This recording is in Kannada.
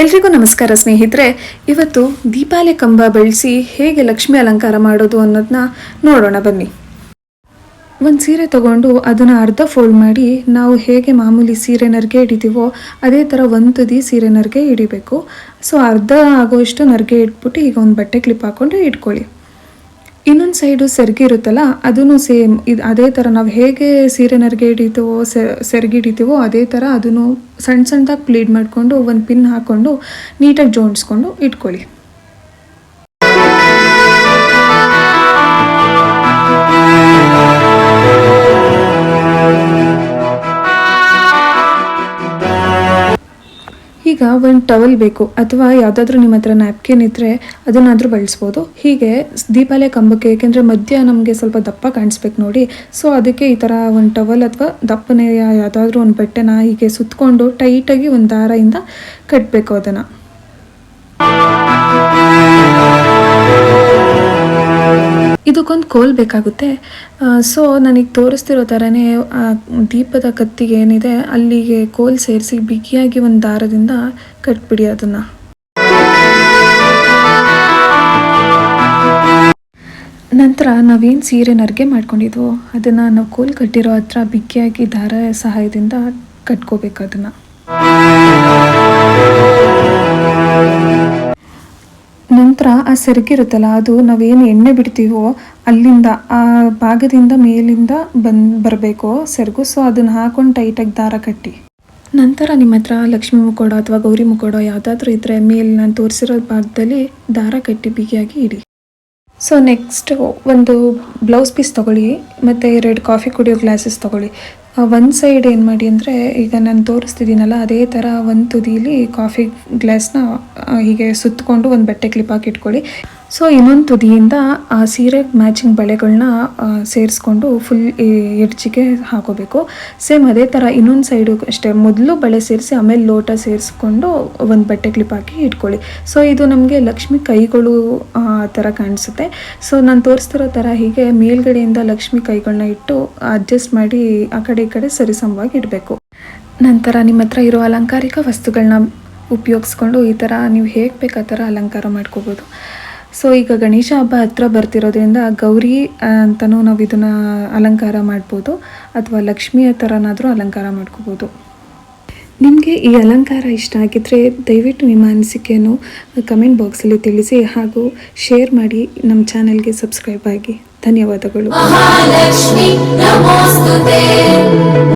ಎಲ್ರಿಗೂ ನಮಸ್ಕಾರ ಸ್ನೇಹಿತರೆ. ಇವತ್ತು ದೀಪಾಲಿ ಕಂಬ ಬೆಳೆಸಿ ಹೇಗೆ ಲಕ್ಷ್ಮಿ ಅಲಂಕಾರ ಮಾಡೋದು ಅನ್ನೋದನ್ನ ನೋಡೋಣ ಬನ್ನಿ. ಒಂದು ಸೀರೆ ತಗೊಂಡು ಅದನ್ನು ಅರ್ಧ ಫೋಲ್ಡ್ ಮಾಡಿ ನಾವು ಹೇಗೆ ಮಾಮೂಲಿ ಸೀರೆ ನರ್ಗೆ ಹಿಡಿತೀವೋ ಅದೇ ಥರ ಒಂದು ತುದಿ ಸೀರೆ ನರ್ಗೆ ಹಿಡಿಬೇಕು. ಸೊ ಅರ್ಧ ಆಗೋಷ್ಟು ನರ್ಗೆ ಇಟ್ಬಿಟ್ಟು ಈಗ ಒಂದು ಬಟ್ಟೆ ಕ್ಲಿಪ್ ಹಾಕ್ಕೊಂಡು ಇಟ್ಕೊಳ್ಳಿ. ಇನ್ನೊಂದು ಸೈಡು ಸೆರ್ಗಿ ಇರುತ್ತಲ್ಲ ಅದೂ ಸೇಮ್ ಇದು ಅದೇ ಥರ ನಾವು ಹೇಗೆ ಸೀರೆ ನರ್ಗೆ ಹಿಡಿತೀವೋ ಸೆರ್ಗಿ ಹಿಡಿತೀವೋ ಅದೇ ಥರ ಅದನ್ನು ಸಣ್ಣ ಸಣ್ಣದಾಗಿ ಪ್ಲೀಡ್ ಮಾಡಿಕೊಂಡು ಒಂದು ಪಿನ್ ಹಾಕ್ಕೊಂಡು ನೀಟಾಗಿ ಜೋಡಿಸ್ಕೊಂಡು ಇಟ್ಕೊಳ್ಳಿ. ಈಗ ಒಂದು ಟವಲ್ ಬೇಕು, ಅಥವಾ ಯಾವುದಾದ್ರೂ ನಿಮ್ಮ ಹತ್ರ ನ್ಯಾಪ್ಕಿನ್ ಇದ್ದರೆ ಅದನ್ನಾದರೂ ಬಳಸ್ಬೋದು. ಹೀಗೆ ದೀಪಾಲಯ ಕಂಬಕ್ಕೆ ಏಕೆಂದರೆ ಮಧ್ಯ ನಮಗೆ ಸ್ವಲ್ಪ ದಪ್ಪ ಕಾಣಿಸ್ಬೇಕು ನೋಡಿ. ಸೊ ಅದಕ್ಕೆ ಈ ಥರ ಒಂದು ಟವಲ್ ಅಥವಾ ದಪ್ಪನೆಯ ಯಾವುದಾದ್ರೂ ಒಂದು ಬಟ್ಟೆನ ಹೀಗೆ ಸುತ್ತಕೊಂಡು ಟೈಟಾಗಿ ಒಂದು ದಾರದಿಂದ ಕಟ್ಟಬೇಕು ಅದನ್ನು. ಇದಕ್ಕೊಂದು ಕೋಲ್ ಬೇಕಾಗುತ್ತೆ. ಸೊ ನನಗೆ ತೋರಿಸ್ತಿರೋ ಥರನೇ ದೀಪದ ಕತ್ತಿಗೆ ಏನಿದೆ, ಅಲ್ಲಿಗೆ ಕೋಲ್ ಸೇರಿಸಿ ಬಿಗಿಯಾಗಿ ಒಂದು ದಾರದಿಂದ ಕಟ್ಬಿಡಿ ಅದನ್ನು. ನಂತರ ನಾವೇನು ಸೀರೆ ನರ್ಗೆ ಮಾಡ್ಕೊಂಡಿದ್ವೋ, ಅದನ್ನು ನಾವು ಕೋಲ್ ಕಟ್ಟಿರೋ ಹತ್ರ ಬಿಗಿಯಾಗಿ ದಾರ ಸಹಾಯದಿಂದ ಕಟ್ಕೋಬೇಕು ಅದನ್ನು. ಆ ಸೆರಗಿರುತ್ತಲ್ಲ, ಅದು ನಾವೇನು ಎಣ್ಣೆ ಬಿಡ್ತೀವೋ ಅಲ್ಲಿಂದ, ಆ ಭಾಗದಿಂದ ಮೇಲಿಂದ ಬಂದು ಬರಬೇಕು ಸೆರಗು? ಸೊ ಅದನ್ನು ಹಾಕೊಂಡು ಟೈಟಾಗಿ ದಾರ ಕಟ್ಟಿ. ನಂತರ ನಿಮ್ಮ ಹತ್ರ ಲಕ್ಷ್ಮಿ ಮುಕೋಡ ಅಥವಾ ಗೌರಿ ಮುಕೋಡ ಯಾವುದಾದ್ರೂ ಇದ್ದರೆ ಮೇಲೆ ನಾನು ತೋರಿಸಿರೋ ಭಾಗದಲ್ಲಿ ದಾರ ಕಟ್ಟಿ ಬಿಗಿಯಾಗಿ ಇಡಿ. ಸೊ ನೆಕ್ಸ್ಟ್ ಒಂದು ಬ್ಲೌಸ್ ಪೀಸ್ ತೊಗೊಳ್ಳಿ, ಮತ್ತು ಎರಡು ಕಾಫಿ ಕುಡಿಯೋ ಗ್ಲಾಸಸ್ ತೊಗೊಳ್ಳಿ. ಒಂದು ಸೈಡ್ ಏನು ಮಾಡಿ ಅಂದರೆ ಈಗ ನಾನು ತೋರಿಸ್ತಿದ್ದೀನಲ್ಲ, ಅದೇ ಥರ ಒಂದು ತುದಿಲಿ ಕಾಫಿ ಗ್ಲಾಸ್ನ ಹೀಗೆ ಸುತ್ತಕೊಂಡು ಒಂದು ಬಟ್ಟೆ ಕ್ಲಿಪ್ ಹಾಕಿ ಇಟ್ಕೊಳ್ಳಿ. ಸೊ ಇನ್ನೊಂದು ತುದಿಯಿಂದ ಆ ಸೀರೆ ಮ್ಯಾಚಿಂಗ್ ಬಳೆಗಳನ್ನ ಸೇರಿಸ್ಕೊಂಡು ಫುಲ್ ಎಡ್ಜಿಗೆ ಹಾಕೋಬೇಕು. ಸೇಮ್ ಅದೇ ಥರ ಇನ್ನೊಂದು ಸೈಡು ಅಷ್ಟೇ. ಮೊದಲು ಬಳೆ ಸೇರಿಸಿ, ಆಮೇಲೆ ಲೋಟ ಸೇರಿಸ್ಕೊಂಡು ಒಂದು ಬಟ್ಟೆ ಕ್ಲಿಪ್ ಹಾಕಿ ಇಟ್ಕೊಳ್ಳಿ. ಸೊ ಇದು ನಮಗೆ ಲಕ್ಷ್ಮಿ ಕೈಗಳು, ಆ ಥರ ಕಾಣಿಸುತ್ತೆ. ಸೊ ನಾನು ತೋರಿಸ್ತಿರೋ ಥರ ಹೀಗೆ ಮೇಲ್ಗಡೆಯಿಂದ ಲಕ್ಷ್ಮಿ ಕೈಗಳನ್ನ ಇಟ್ಟು ಅಡ್ಜಸ್ಟ್ ಮಾಡಿ ಆ ಕಡೆ ಈ ಕಡೆ ಸರಿಸಮವಾಗಿ ಇಡಬೇಕು. ನಂತರ ನಿಮ್ಮ ಹತ್ರ ಇರೋ ಅಲಂಕಾರಿಕ ವಸ್ತುಗಳನ್ನ ಉಪಯೋಗಿಸ್ಕೊಂಡು ಈ ಥರ ನೀವು ಹೇಗೆ ಬೇಕು ಆ ಥರ ಅಲಂಕಾರ ಮಾಡ್ಕೋಬೋದು. ಸೊ ಈಗ ಗಣೇಶ ಹಬ್ಬ ಹತ್ರ ಬರ್ತಿರೋದ್ರಿಂದ ಗೌರಿ ಅಂತಲೂ ನಾವು ಇದನ್ನ ಅಲಂಕಾರ ಮಾಡ್ಬೋದು ಅಥವಾ ಲಕ್ಷ್ಮಿಯ ಥರನಾದರೂ ಅಲಂಕಾರ ಮಾಡ್ಕೋಬೋದು. ನಿಮಗೆ ಈ ಅಲಂಕಾರ ಇಷ್ಟ ಆಗಿದ್ದರೆ ದಯವಿಟ್ಟು ನಿಮ್ಮ ಅನಿಸಿಕೆಯನ್ನು ಕಮೆಂಟ್ ಬಾಕ್ಸಲ್ಲಿ ತಿಳಿಸಿ ಹಾಗೂ ಶೇರ್ ಮಾಡಿ ನಮ್ಮ ಚಾನೆಲ್ಗೆ ಸಬ್ಸ್ಕ್ರೈಬ್ ಆಗಿ. ಧನ್ಯವಾದಗಳು.